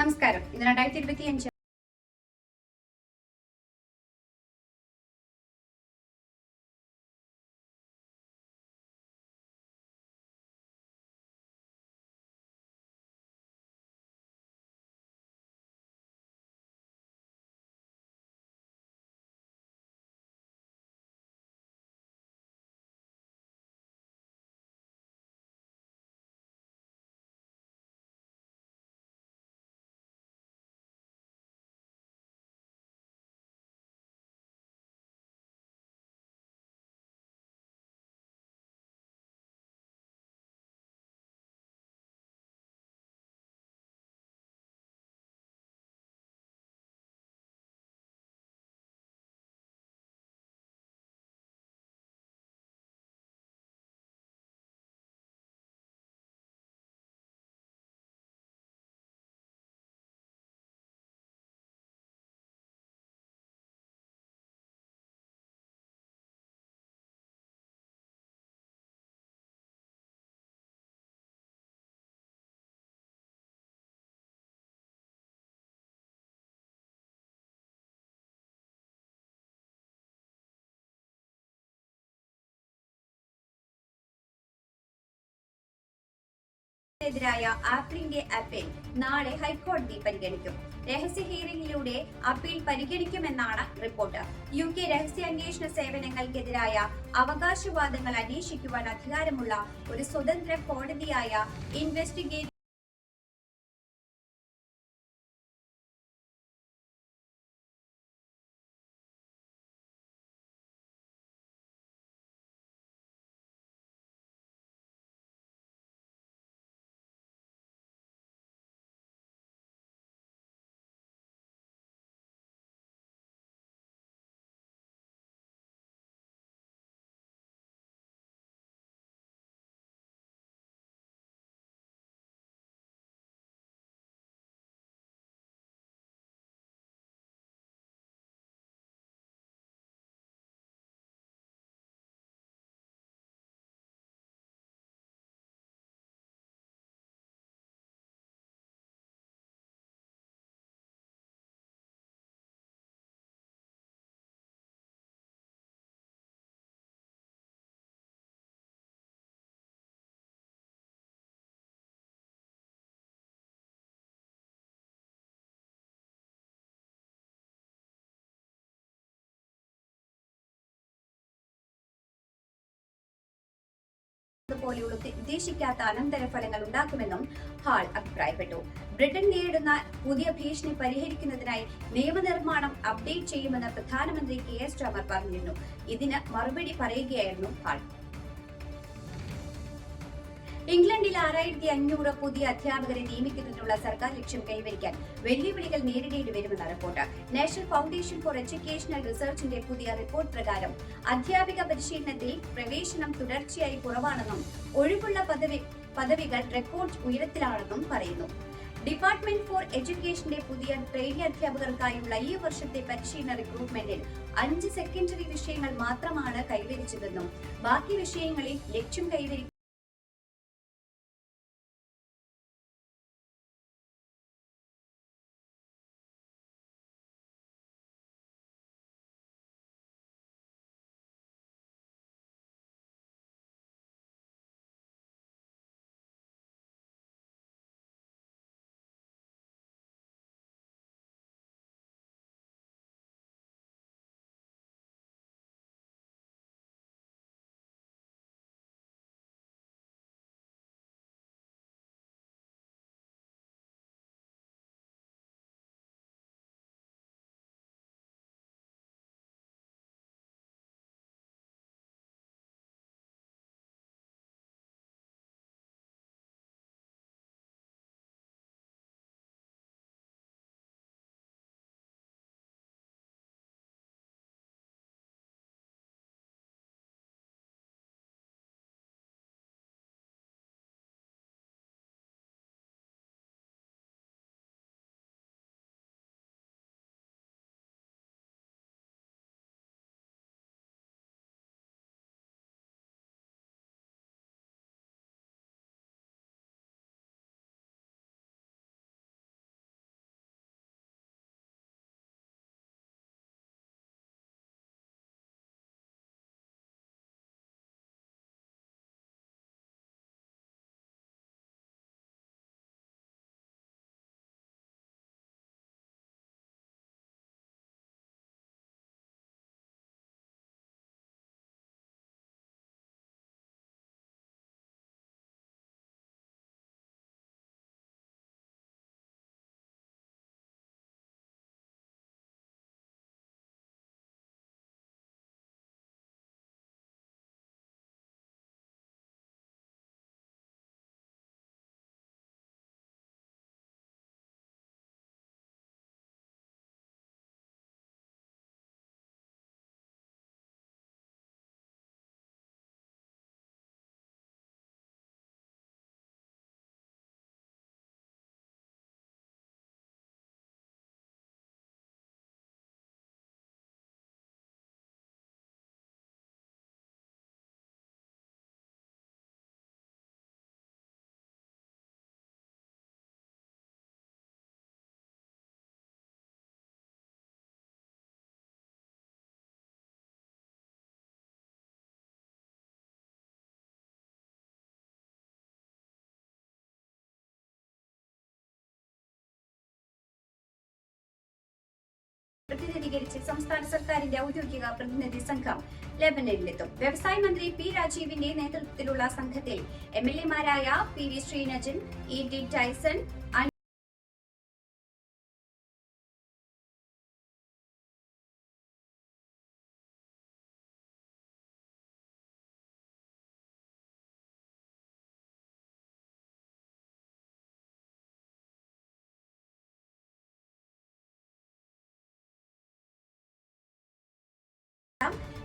നമസ്കാരം. ഇന്ന് രണ്ടായിരത്തി ഇരുപത്തി അഞ്ച് എതിരായ ആപ്പിളിന്റെ അപ്പീൽ നാളെ ഹൈക്കോടതി പരിഗണിക്കും. രഹസ്യ ഹിയറിംഗിലൂടെ അപ്പീൽ പരിഗണിക്കുമെന്നാണ് റിപ്പോർട്ട്. യു കെ രഹസ്യാന്വേഷണ സേവനങ്ങൾക്കെതിരായ അവകാശവാദങ്ങൾ അന്വേഷിക്കുവാൻ അധികാരമുള്ള ഒരു സ്വതന്ത്ര കോടതിയായ ഇൻവെസ്റ്റിഗേറ്റ് പോലെയുള്ള ഉദ്ദേശിക്കാത്ത അനന്തരഫലങ്ങൾ ഉണ്ടാക്കുമെന്നും ഹാൾ അഭിപ്രായപ്പെട്ടു. ബ്രിട്ടൻ നേരിടുന്ന പുതിയ ഭീഷണി പരിഹരിക്കുന്നതിനായി നിയമനിർമ്മാണം അപ്ഡേറ്റ് ചെയ്യുമെന്ന് പ്രധാനമന്ത്രി കെ എസ് ടോമർ പറഞ്ഞിരുന്നു. ഇതിന് മറുപടി പറയുകയായിരുന്നു ഹാൾ. ഇംഗ്ലണ്ടിൽ ആറായിരത്തി അഞ്ഞൂറ് പുതിയ അധ്യാപകരെ നിയമിക്കുന്നതിനുള്ള സർക്കാർ ലക്ഷ്യം കൈവരിക്കാൻ വെല്ലുവിളികൾ നേരിടേണ്ടി വരുമെന്ന report. National foundation for educational റിസർച്ചിന്റെ പുതിയ റിപ്പോർട്ട് പ്രകാരം അധ്യാപിക പരിശീലനത്തിൽ പ്രവേശനം തുടർച്ചയായി കുറവാണെന്നും ഒഴിവുള്ള പദവി പദവികൾ റെക്കോർഡ് ഉയരത്തിലാണെന്നും പറയുന്നു. ഡിപ്പാർട്ട്മെന്റ് ഫോർ എഡ്യൂക്കേഷന്റെ പുതിയ ട്രെയിനി അധ്യാപകർക്കായുള്ള ഈ വർഷത്തെ പരിശീലന റിക്രൂട്ട്മെന്റിൽ അഞ്ച് സെക്കൻഡറി വിഷയങ്ങൾ മാത്രമാണ് കൈവരിച്ചതെന്നും ബാക്കി വിഷയങ്ങളിൽ ലക്ഷ്യം കൈവരി പ്രതിനിധീകരിച്ച് സംസ്ഥാന സർക്കാരിന്റെ ഔദ്യോഗിക പ്രതിനിധി സംഘം ലെബനനിലെത്തും. വ്യവസായ മന്ത്രി പി രാജീവിന്റെ നേതൃത്വത്തിലുള്ള സംഘത്തിൽ M L എമാരായ P V Sreenijan E D Tyson